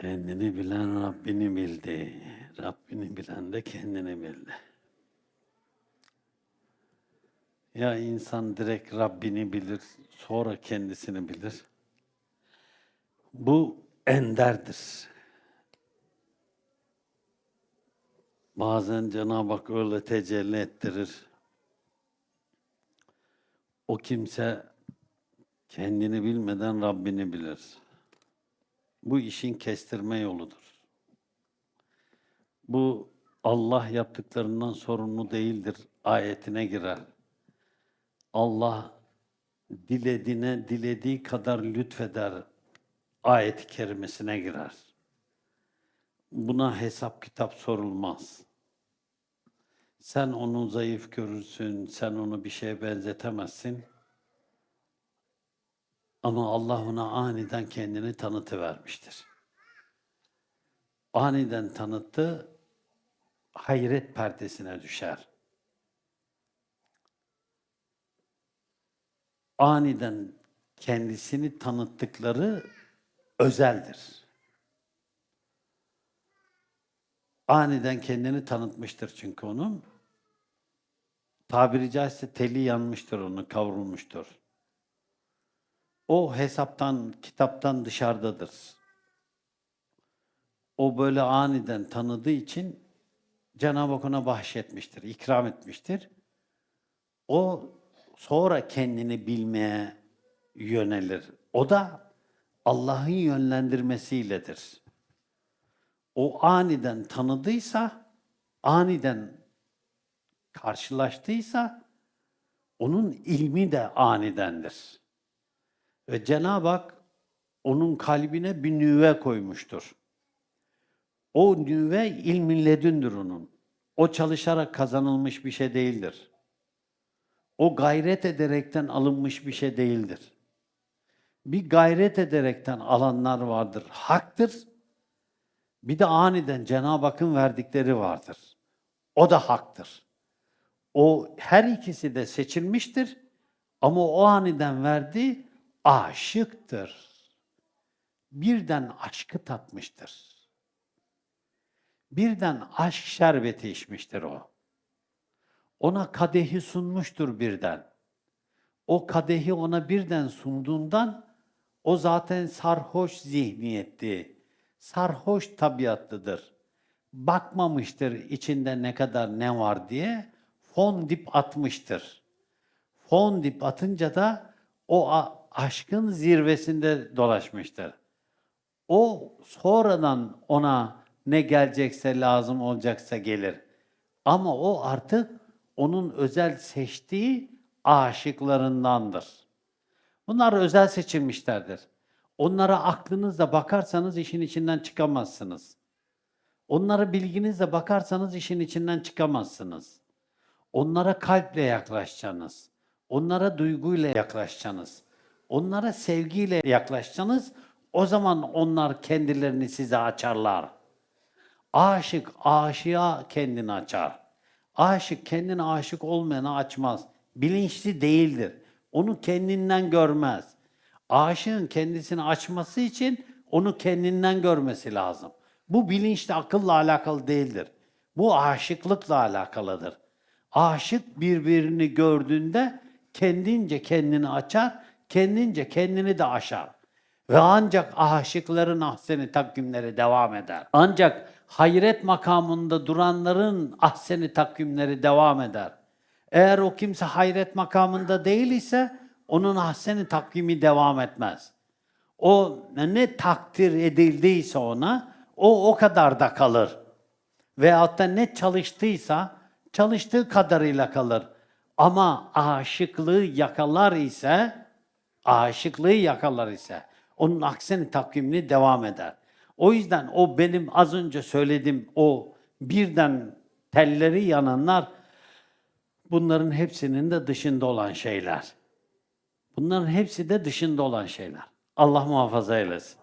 Kendini bilen Rabbini bildi. Rabbini bilen de kendini bildi. Ya insan direkt Rabbini bilir, sonra kendisini bilir. Bu enderdir. Bazen Cenab-ı Hak öyle tecelli ettirir. O kimse kendini bilmeden Rabbini bilir. Bu işin kestirme yoludur. Bu Allah yaptıklarından sorumlu değildir ayetine girer. Allah dilediğine dilediği kadar lütfeder ayet-i kerimesine girer. Buna hesap kitap sorulmaz. Sen onu zayıf görürsün, sen onu bir şeye benzetemezsin. Ama Allah ona aniden kendini tanıtıvermiştir. Aniden tanıttı, hayret perdesine düşer. Aniden kendisini tanıttıkları özeldir. Aniden kendini tanıtmıştır çünkü onun. Tabiri caizse teli yanmıştır onu, kavrulmuştur. O hesaptan, kitaptan dışarıdadır. O böyle aniden tanıdığı için Cenab-ı Hak ona bahşetmiştir, ikram etmiştir. O sonra kendini bilmeye yönelir. O da Allah'ın yönlendirmesiyledir. O aniden tanıdıysa, aniden karşılaştıysa, onun ilmi de anidendir. Ve Cenab-ı Hak onun kalbine bir nüve koymuştur. O nüve ilmin ledündür onun. O çalışarak kazanılmış bir şey değildir. O gayret ederekten alınmış bir şey değildir. Bir gayret ederekten alanlar vardır. Haktır. Bir de aniden Cenab-ı Hakk'ın verdikleri vardır. O da haktır. O her ikisi de seçilmiştir. Ama o aniden verdiği aşıktır. Birden aşkı tatmıştır. Birden aşk şerbeti içmiştir o. Ona kadehi sunmuştur birden. O kadehi ona birden sunduğundan o zaten sarhoş zihniyetti. Sarhoş tabiatlıdır. Bakmamıştır içinde ne kadar ne var diye fon dip atmıştır. Fon dip atınca da o aşkın zirvesinde dolaşmıştır. O sonradan ona ne gelecekse lazım olacaksa gelir. Ama o artık onun özel seçtiği aşıklarındandır. Bunlar özel seçilmişlerdir. Onlara aklınızla bakarsanız işin içinden çıkamazsınız. Onlara bilginizle bakarsanız işin içinden çıkamazsınız. Onlara kalple yaklaşacaksınız. Onlara duyguyla yaklaşacaksınız. Onlara sevgiyle yaklaşacaksınız. O zaman onlar kendilerini size açarlar. Aşık aşığa kendini açar. Aşık kendine aşık olmayana açmaz. Bilinçli değildir. Onu kendinden görmez. Aşığın kendisini açması için onu kendinden görmesi lazım. Bu bilinçli akılla alakalı değildir. Bu aşıklıkla alakalıdır. Aşık birbirini gördüğünde kendince kendini açar, kendince kendini de aşar. Ve ancak aşıkların ahseni takvimleri devam eder. Ancak hayret makamında duranların ahseni takvimleri devam eder. Eğer o kimse hayret makamında değil ise onun ahseni takvimi devam etmez. O ne takdir edildiyse ona o o kadar da kalır. Veyahut da ne çalıştıysa çalıştığı kadarıyla kalır. Ama aşıklığı yakalar ise aşıklığı yakalar ise onun aksini takvimini devam eder. O yüzden o benim az önce söylediğim o birden telleri yananlar bunların hepsinin de dışında olan şeyler. Bunların hepsi de dışında olan şeyler. Allah muhafaza eylesin.